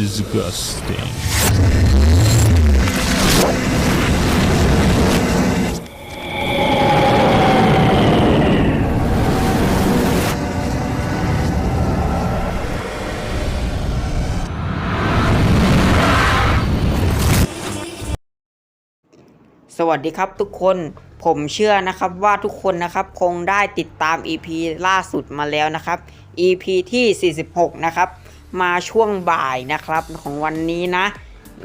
Disgusting. สวัสดีครับทุกคนผมเชื่อนะครับว่าทุกคนนะครับคงได้ติดตาม EP ล่าสุดมาแล้วนะครับ EP ที่ 46 นะครับ มาช่วงบ่ายนะครับของวันนี้นะ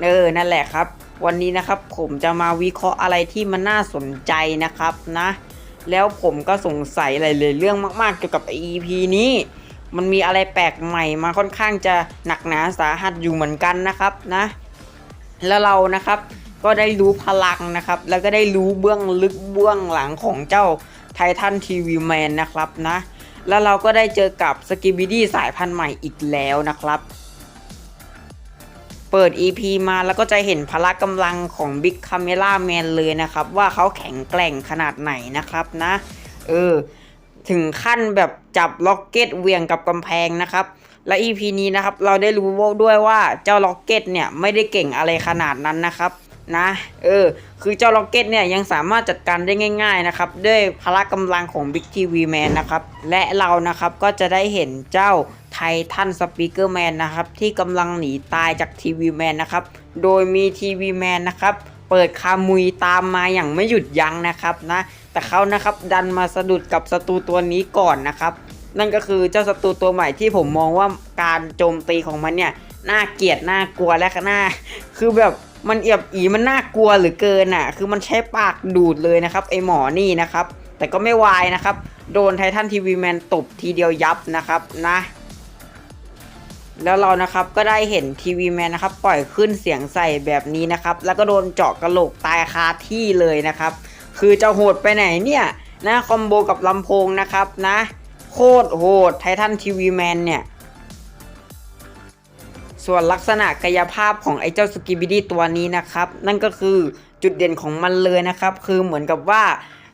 เออ นั่นแหละครับ วันนี้นะครับผมจะมาวิเคราะห์อะไรที่มันน่าสนใจนะครับนะ แล้วผมก็สงสัยหลายๆเรื่องมากๆเกี่ยวกับ EP นี้ มันมีอะไรแปลกใหม่มาค่อนข้างจะหนักหนาสาหัสอยู่เหมือนกันนะครับนะ แล้วเรานะครับก็ได้รู้พลังนะครับ แล้วก็ได้รู้เบื้องลึกเบื้องหลังของเจ้าไททันทีวีแมนนะครับนะ แล้วเราก็ได้เจอกับสกิบิดี้สายพันธุ์ใหม่อีกแล้วนะครับ เปิด EP มาแล้วก็จะเห็นพละกำลังของ Big Camera Man เลยนะครับ ว่าเขาแข็งแกร่งขนาดไหนนะครับนะ เออ ถึงขั้นแบบจับล็อกเก็ตเวียงกับกำแพงนะครับและ EP นี้นะครับเราได้รู้ด้วยว่าเจ้าล็อกเก็ตเนี่ยไม่ได้เก่งอะไรขนาดนั้นนะครับ นะเออคือเจ้าล็อกเก็ตเนี่ยยังสามารถจัดการได้ง่าย ๆนะครับ ด้วยพละกำลังของ Big TV Man นะครับ และเรานะครับก็จะได้เห็นเจ้าไททันสปีกเกอร์แมนนะครับที่กำลังหนีตายจากทีวีแมนนะครับ โดยมีทีวีแมนนะครับเปิดคามุยตามมาอย่างไม่หยุดยั้งนะครับนะแต่เขานะครับดันมาสะดุดกับศัตรูตัวนี้ก่อนนะครับ นั่นก็คือเจ้าศัตรูตัวใหม่ที่ผมมองว่าการโจมตีของมันเนี่ยน่าเกลียดน่ากลัวและน่าคือแบบ มันเอียบอีมันน่ากลัวหรือเกินอะ คือมันใช้ปากดูดเลยนะครับ ไอหมอนี่นะครับ แต่ก็ไม่วายนะครับ โดนไททันทีวีแมนตบทีเดียวยับนะครับนะ แล้วเรานะครับก็ได้เห็นทีวีแมนนะครับ ปล่อยขึ้นเสียงใส่แบบนี้นะครับ แล้วก็โดนเจาะกระโหลกตายคาที่เลยนะครับ คือจะโหดไปไหนเนี่ยนะคอมโบกับลำโพงนะครับนะ โคตรโหดไททันทีวีแมนเนี่ย ส่วนลักษณะกายภาพของไอ้เจ้าสกิบิดี้ตัวนี้นะครับ นั่นก็คือจุดเด่นของมันเลยนะครับ คือเหมือนกับว่า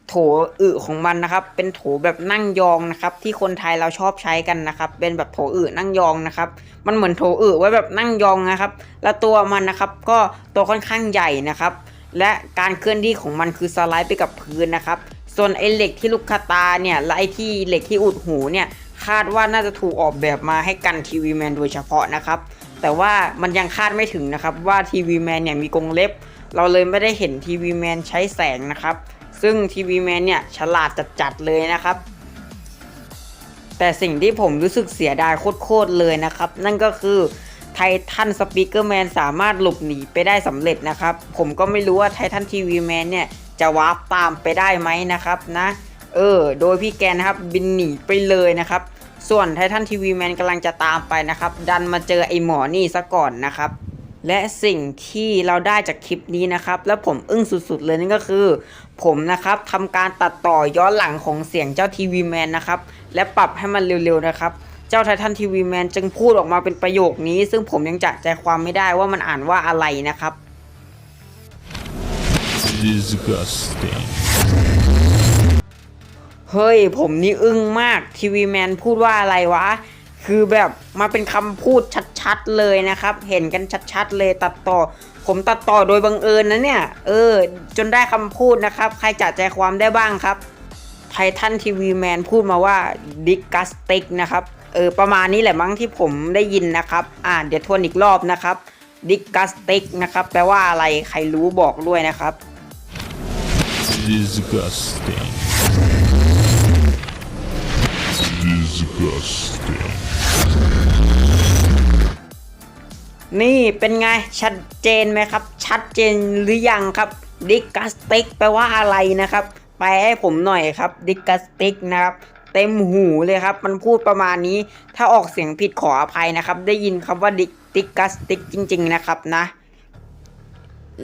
โถอึของมันนะครับ เป็นโถแบบนั่งยองนะครับ ที่คนไทยเราชอบใช้กันนะครับ เป็นแบบโถอึนั่งยองนะครับ มันเหมือนโถอึไว้แบบนั่งยองนะครับ แล้วตัวมันนะครับก็ตัวค่อนข้างใหญ่นะครับ และการเคลื่อนที่ของมันคือสไลด์ไปกับพื้นนะครับ ส่วนไอ้เหล็กที่ลูกคาตาเนี่ยและไอ้ที่เหล็กที่อุดหูเนี่ยคาดว่าน่าจะถูกออกแบบมาให้กันทีวีแมนโดยเฉพาะนะครับ แต่ว่ามันยังคาดไม่ถึงนะครับว่าทีวีแมนเนี่ยมีกรงเล็บ เราเลยไม่ได้เห็นทีวีแมนใช้แสงนะครับ ซึ่งทีวีแมนเนี่ยฉลาดจัดๆเลยนะครับ แต่สิ่งที่ผมรู้สึกเสียดายโคตรๆเลยนะครับ นั่นก็คือไททันสปีกเกอร์แมนสามารถหลบหนีไปได้สำเร็จนะครับ ผมก็ไม่รู้ว่าไททันทีวีแมนเนี่ยจะวาร์ปตามไปได้ไหมนะครับนะ เออ โดยพี่แกนะครับบินหนีไปเลยนะครับ ส่วนไททันทีวีแมนกำลังจะตามไปนะครับ ดันมาเจอไอหมอนี่ซะก่อนนะครับ และสิ่งที่เราได้จากคลิปนี้นะครับ แล้วผมอึ้งสุดๆเลยนั่นก็คือ ผมนะครับทำการตัดต่อย้อนหลังของเสียงเจ้าทีวีแมนนะครับ และปรับให้มันเร็วๆนะครับเจ้าไททันทีวีแมนจึงพูดออกมาเป็นประโยคนี้ ซึ่งผมยังจับใจความไม่ได้ว่ามันอ่านว่าอะไรนะครับ Disgusting. เฮ้ย ผมนี่อึ้งมากทีวีแมนพูดว่าอะไรวะ คือแบบมาเป็นคำพูดชัดๆเลยนะครับ เห็นกันชัดๆเลยตัดต่อ ผมตัดต่อโดยบังเอิญนะเนี่ย เออ จนได้คำพูดนะครับ ใครจะใจความได้บ้างครับไททันทีวีแมนพูดมาว่าดิกัสติกนะครับเออประมาณนี้แหละมั้งที่ผมได้ยินนะครับ อ่าเดี๋ยวทวนอีกรอบนะครับดิกัสติกนะครับแปลว่าอะไรใครรู้บอกด้วยนะครับ Disgusting. Disgusting. นี่เป็นไงชัดเจนไหมครับ ชัดเจนหรือยังครับดิกัสติกแปลว่าอะไรนะครับแปลให้ผมหน่อยครับดิกัสติกนะครับเต็มหูเลยครับ มันพูดประมาณนี้ ถ้าออกเสียงผิดขออภัยนะครับ ได้ยินคำว่าดิกัสติกจริง ๆ นะครับนะ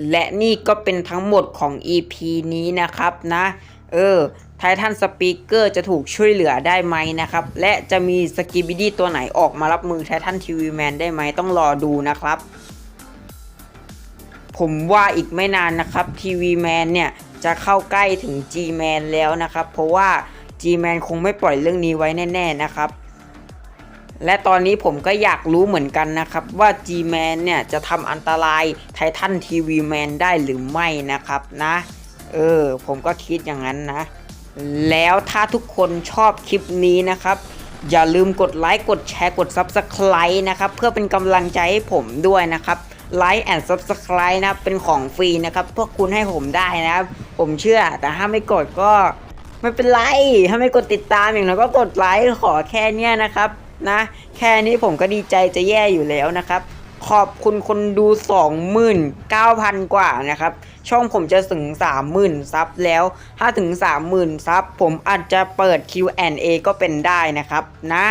และนี่ก็เป็นทั้งหมดของ EP นี้นะครับนะ เออไททันสปีกเกอร์จะถูกช่วยเหลือได้ไหมนะครับ และจะมีสกิบิดี้ตัวไหนออกมารับมือไททันทีวีแมนได้ไหมต้องรอดูนะครับ ผมว่าอีกไม่นานนะครับทีวีแมนเนี่ย จะเข้าใกล้ถึง G-Man แล้วนะครับ เพราะว่า G-Man คงไม่ปล่อยเรื่องนี้ไว้แน่ ๆ นะครับและตอนนี้ผมก็อยากรู้เหมือนกันนะครับ ว่า G-Man เนี่ย จะทำอันตรายไททันทีวีแมนได้หรือไม่นะครับนะ เออ ผมก็คิดอย่างนั้นนะ แล้วถ้าทุกคนชอบคลิปนี้นะครับ อย่าลืมกดไลค์กดแชร์กด Subscribe นะครับ เพื่อเป็นกำลังใจให้ผมด้วยนะครับไลค์แอนด์ Subscribe นะเป็นของฟรีนะครับ พวกคุณให้ผมได้นะครับ ผมเชื่อแต่ถ้าไม่กดก็ไม่เป็นไร ถ้าไม่กดติดตามอย่างน้อยก็กดไลค์ขอแค่เนี้ยนะครับ นะ แค่นี้ผมก็ดีใจจะแย่อยู่แล้วนะครับ ขอบคุณคนดู 29,000 กว่านะครับ ช่องผมจะถึง 30,000 ซับแล้ว ถ้าถึง 30,000 ซับผมอาจจะเปิด Q&A ก็เป็นได้นะครับนะ